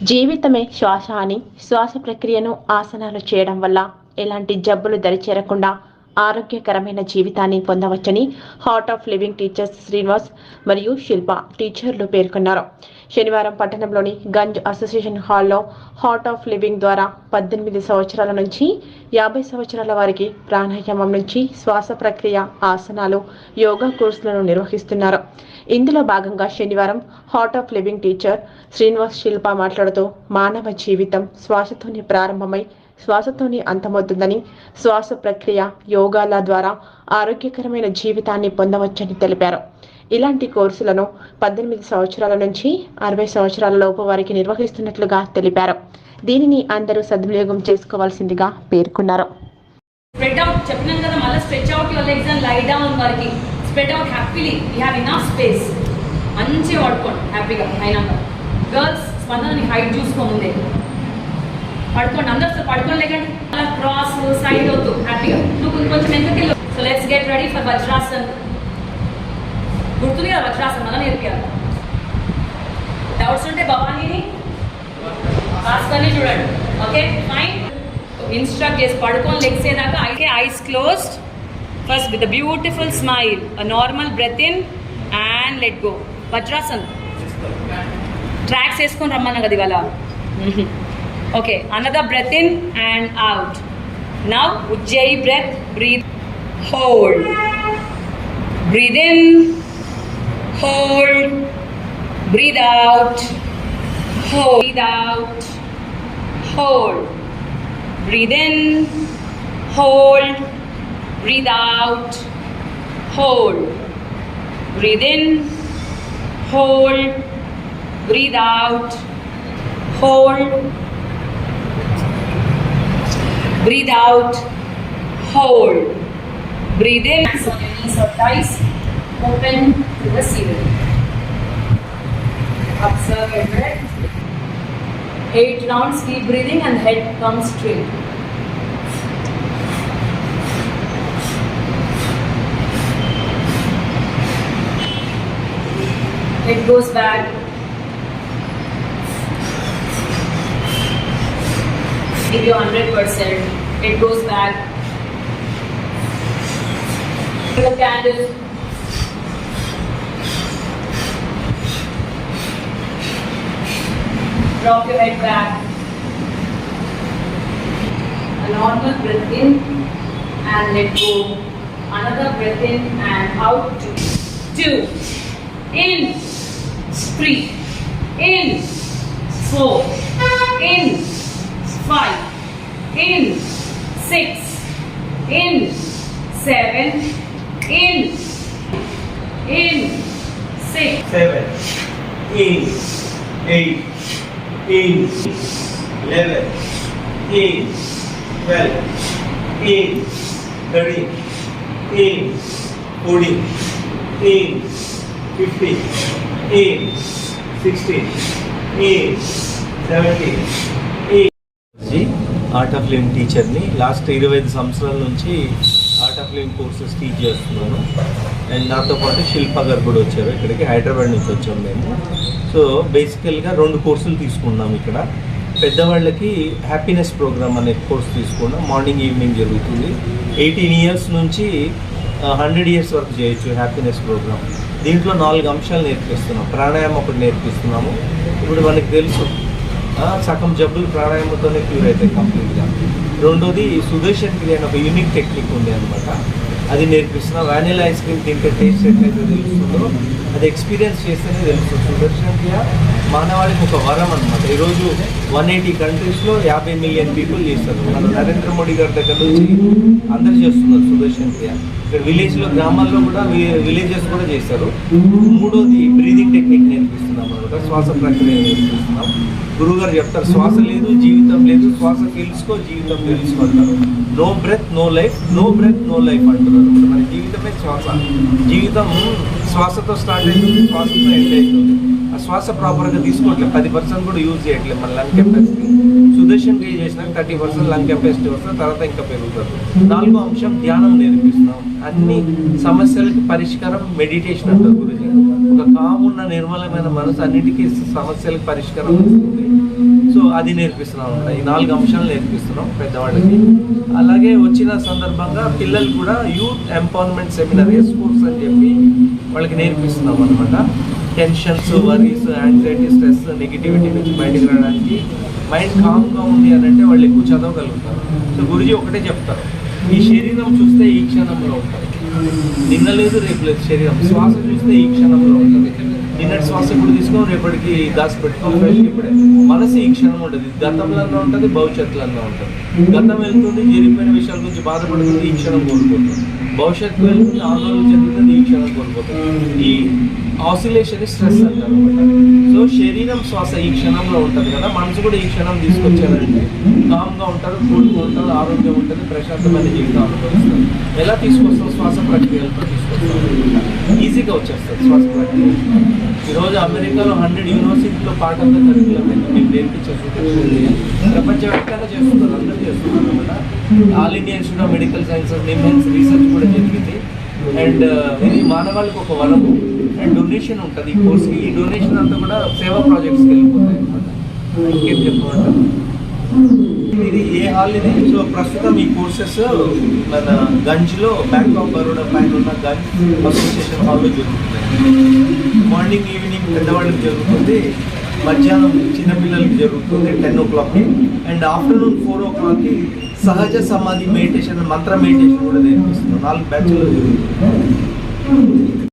జీవితమే శ్వాస అని శ్వాస ప్రక్రియను ఆసనాలు చేయడం వల్ల ఎలాంటి జబ్బులు దరిచేరకుండా ఆరోగ్యకరమైన జీవితాన్ని పొందవచ్చని Art of Living teachers Srinivas మరియు శిల్ప టీచర్లు పేర్కొన్నారు. శనివారం పట్టణంలోని గంజ్ అసోసియేషన్ హాల్లో హార్ట్ ఆఫ్ లివింగ్ ద్వారా పద్దెనిమిది సంవత్సరాల నుంచి యాభై సంవత్సరాల వారికి ప్రాణాయామం నుంచి శ్వాస ప్రక్రియ ఆసనాలు యోగా కోర్సులను నిర్వహిస్తున్నారు. ఇందులో భాగంగా శనివారం Art of Living teacher Srinivas Shilpa మాట్లాడుతూ మానవ జీవితం శ్వాసతోనే ప్రారంభమై శ్వాసతోనే అంతమవుతుందని శ్వాస ప్రక్రియ యోగాల ద్వారా ఆరోగ్యకరమైన జీవితాన్ని పొందవచ్చని తెలిపారు. ఇలాంటి కోర్సులను పద్దెనిమిది సంవత్సరాల నుంచి అరవై సంవత్సరాల లోపు వారికి నిర్వహిస్తున్నట్లుగా తెలిపారు. దీనిని అందరూ సద్వినియోగం చేసుకోవాల్సిందిగా పేర్కొన్నారు. స్ప్రెడ్ అవుట్ చెప్పినాను కదా మళ్ళీ stretch out your legs and lie down వరకు. Spread out happily you have enough space మంచిగా వాడుకోండి హ్యాపీగా అయినాక గర్ల్స్ స్పందనని హైట్ చూసుకోముందే పడుకోండి అందరు పడుకోండి లేకండి. అలా క్రాస్ సైడ్ అవుతూ హ్యాపీగా. నువ్వు కొంచెం ఎందుకు so let's get ready for Vajrasan గుర్తుంది కదా వజ్రాసన్ మళ్ళీ నేర్పారు డౌట్స్ ఉంటే భవానీని భాస్కర్ని చూడండి. ఓకే ఫైన్ ఇన్స్ట్రక్ట్ చేసి పడుకొని లెగ్స్ ఏదాకా అయితే eyes closed first with beautiful smile a normal breath in and let go Vajrasan tracks వేసుకొని రమ్మన్నా కదా ఇవాళ. Okay, another breath in and out. Now, Ujjayi breath, breathe, hold. Breathe in, hold, breathe out, hold, breathe out, hold. Breathe in, hold, breathe out, hold. Breathe in, hold, breathe out, hold breathe out hold. Breathe in. On your knees or thighs open to the ceiling observe your breath. Eight rounds, keep breathing and head comes straight. Head goes back. Give you 100%. It goes back. The candle. Drop your head back. A normal breath in and let go. Another breath in and out. Two. In. Three. In. Four. Five. In. Six. In. Seven. In. In. Six. seven, in, eight, in, eleven, in, twelve, in, thirteen, in, fourteen, in, fifteen, in, sixteen, in, జీ Art of living టీచర్ని last ఇరవై ఐదు సంవత్సరాల నుంచి Art of Living courses teach చేస్తున్నాను. And నాతో పాటు శిల్ప గారు కూడా వచ్చారు. ఇక్కడికి హైదరాబాద్ నుంచి వచ్చాం మేము. సో బేసికల్గా రెండు కోర్సులు తీసుకున్నాం ఇక్కడ. పెద్దవాళ్ళకి హ్యాపీనెస్ ప్రోగ్రామ్ అనే కోర్స్ తీసుకున్నాం. మార్నింగ్ ఈవినింగ్ జరుగుతుంది. ఎయిటీన్ ఇయర్స్ నుంచి హండ్రెడ్ ఇయర్స్ వరకు చేయొచ్చు హ్యాపీనెస్ ప్రోగ్రామ్ దీంట్లో నాలుగు అంశాలు నేర్పిస్తున్నాం. ప్రాణాయామం ఒకటి నేర్పిస్తున్నాము. ఇప్పుడు మనకి తెలుసు సగం జబ్బులు ప్రాణాయామంతోనే క్యూర్ అవుతాయి కంప్లీట్గా. రెండోది సుదర్శన్ క్రియ అనే ఒక యూనిక్ టెక్నిక్ ఉంది అనమాట అది నేర్పిస్తున్నా వానిలా ఐస్ క్రీమ్ తింటే టేస్ట్ ఎట్లయితే తెలుస్తుందో అది ఎక్స్పీరియన్స్ చేస్తేనే తెలుస్తుంది. సుదర్శన్ క్రియ మానవాళికి ఒక వరం అనమాట ఈరోజు వన్ ఎయిటీ కంట్రీస్లో యాభై మిలియన్ పీపుల్ చేస్తారు. మన నరేంద్ర మోడీ గారి దగ్గర నుంచి అందరు చేస్తున్నారు సుదర్శన్ క్రియ ఇక్కడ విలేజ్లో గ్రామాల్లో కూడా విలేజెస్ కూడా చేస్తారు. మూడోది బ్రీదింగ్ టెక్నిక్ నేర్పిస్తున్నాం అనమాట శ్వాస ప్రక్రియ నేర్పిస్తున్నాం. గురువుగారు చెప్తారు శ్వాస లేదు జీవితం లేదు. శ్వాస తెలుసుకో జీవితం పీల్చుకో అంటారు no breath no life no breath no life అంటున్నారు. మన జీవితమే శ్వాస. జీవితం శ్వాసతో స్టార్ట్ అవుతుంది శ్వాసతో ఎండ్ అవుతుంది ఆ శ్వాస ప్రాపర్గా తీసుకోవట్లేదు పది పర్సెంట్ కూడా యూజ్ చేయట్లేదు మన లంగ్ కెపాసిటీ సుదర్శన్ క్రియ చేసినాక థర్టీ పర్సెంట్ లంగ్ కెపాసిటీ వస్తుంది తర్వాత ఇంకా పెరుగుతుంది. నాలుగో అంశం ధ్యానం నేర్పిస్తున్నాం. అన్ని సమస్యలకి పరిష్కారం మెడిటేషన్ అంటారు గురించి ఒక కామ్ ఉన్న నిర్మలమైన మనసు అన్నిటికీ సమస్యలకు పరిష్కారం వస్తుంది. అది నేర్పిస్తున్నాం అనమాట ఈ నాలుగు అంశాలు నేర్పిస్తున్నాం పెద్దవాళ్ళకి. అలాగే వచ్చిన సందర్భంగా పిల్లలు కూడా youth empowerment seminar YES course అని చెప్పి వాళ్ళకి నేర్పిస్తున్నాం అనమాట tensions worries anxiety stress negativity నుంచి బయటకు రావడానికి మైండ్ కామ్గా ఉంది అని అంటే వాళ్ళు ఎక్కువ చదవగలుగుతారు. సో గురుజీ ఒకటే చెప్తారు. ఈ శరీరం చూస్తే ఈ క్షణంలో ఉంటుంది. నిన్న లేదు రేపు లేదు. శరీరం శ్వాస చూస్తే ఈ క్షణంలో ఉంటుంది. నిన్నటి శ్వాస ఇప్పుడు తీసుకో రేపటికి దాసి పెట్టుకోవాలి ఇప్పుడే. మనసు ఈ క్షణం ఉంటుంది. గతంలో ఉంటుంది భవిష్యత్తులో ఉంటుంది. గతం వెళ్తుంది జరిగిపోయిన విషయాల గురించి బాధపడుతుంది ఈ క్షణం కోరుకుంటుంది భవిష్యత్తు వెళ్తుంది ఆందోళన చెందుతుంది ఈ క్షణం కోల్పోతుంది ఈ ఆసిలేషన్ స్ట్రెస్ అంటారు అనమాట సో శరీరం శ్వాస ఈ క్షణంలో ఉంటుంది కదా మనసు కూడా ఈ క్షణం తీసుకొచ్చారంటే కామ్గా ఉంటారు కూల్గా ఉంటారు ఆరోగ్యం ఉంటుంది ప్రశాంతమైన జీవితం అనుభవిస్తారు. ఎలా తీసుకొస్తాం శ్వాస ప్రక్రియలతో తీసుకొస్తారు. ఈజీగా వచ్చేస్తుంది శ్వాస ప్రక్రియ. ఈరోజు అమెరికాలో హండ్రెడ్ యూనివర్సిటీలో పార్ట్ ఆఫ్ ద కరికులం మీకు నేర్పించేసి ప్రపంచవ్యాప్తంగా చేస్తున్నారు అందరూ చేస్తున్నారు అనమాట All India Institute of Medical Sciences NIMHANS research కూడా జరిగింది. అండ్ ఇది మానవాళికి ఒక వరము. డొనేషన్ ఉంటుంది ఈ కోర్స్కి ఈ డొనేషన్ అంతా కూడా సేవా ప్రాజెక్ట్స్కి వెళ్ళిపోతాయి అనమాట ఇంకేం చెప్పమంటాం ఇది ఏ హాల్ ఇది? సో ప్రస్తుతం ఈ కోర్సెస్ మన గంజ్లో బ్యాంక్ ఆఫ్ బరోడా పైన ఉన్న గంజ్ అసోసియేషన్ హాల్లో జరుగుతుంది మార్నింగ్ ఈవినింగ్ పెద్దవాళ్ళకి జరుగుతుంది మధ్యాహ్నం చిన్నపిల్లలకి జరుగుతుంది టెన్ ఓ క్లాక్కి అండ్ ఆఫ్టర్నూన్ ఫోర్ ఓ క్లాక్కి సహజ సమాధి మెడిటేషన్ మంత్ర మెడిటేషన్ కూడా నేర్పిస్తున్నాం నాలుగు బ్యాచ్లో జరుగుతుంది.